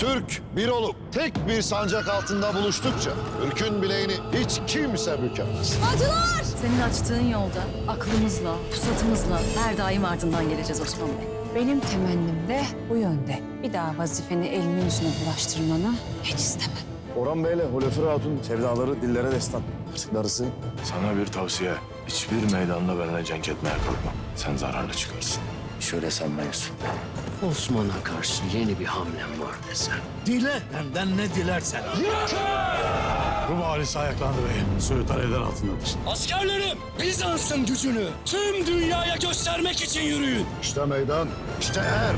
Türk bir olup tek bir sancak altında buluştukça Türk'ün bileğini hiç kimse bükemez. Senin açtığın yolda aklımızla, pusatımızla her daim ardından geleceğiz Osman Bey. Benim temennim de bu yönde. Bir daha vazifeni elini yüzüne bulaştırmanı hiç istemem. Orhan Bey'le Hulefir Hatun sevdaları dillere destan. Artık darısı Sana bir tavsiye. Hiçbir meydanda benimle cenk etmeye kalkma. Sen zararlı çıkarsın. Şöyle sanmayız. Osman'a karşı yeni bir hamlem var desem. Dile benden ne dilersen. Rum ailesi ayaklandı bey. Söğüt alevler altındadır. Askerlerim Bizans'ın gücünü tüm dünyaya göstermek için yürüyün. İşte meydan, işte er.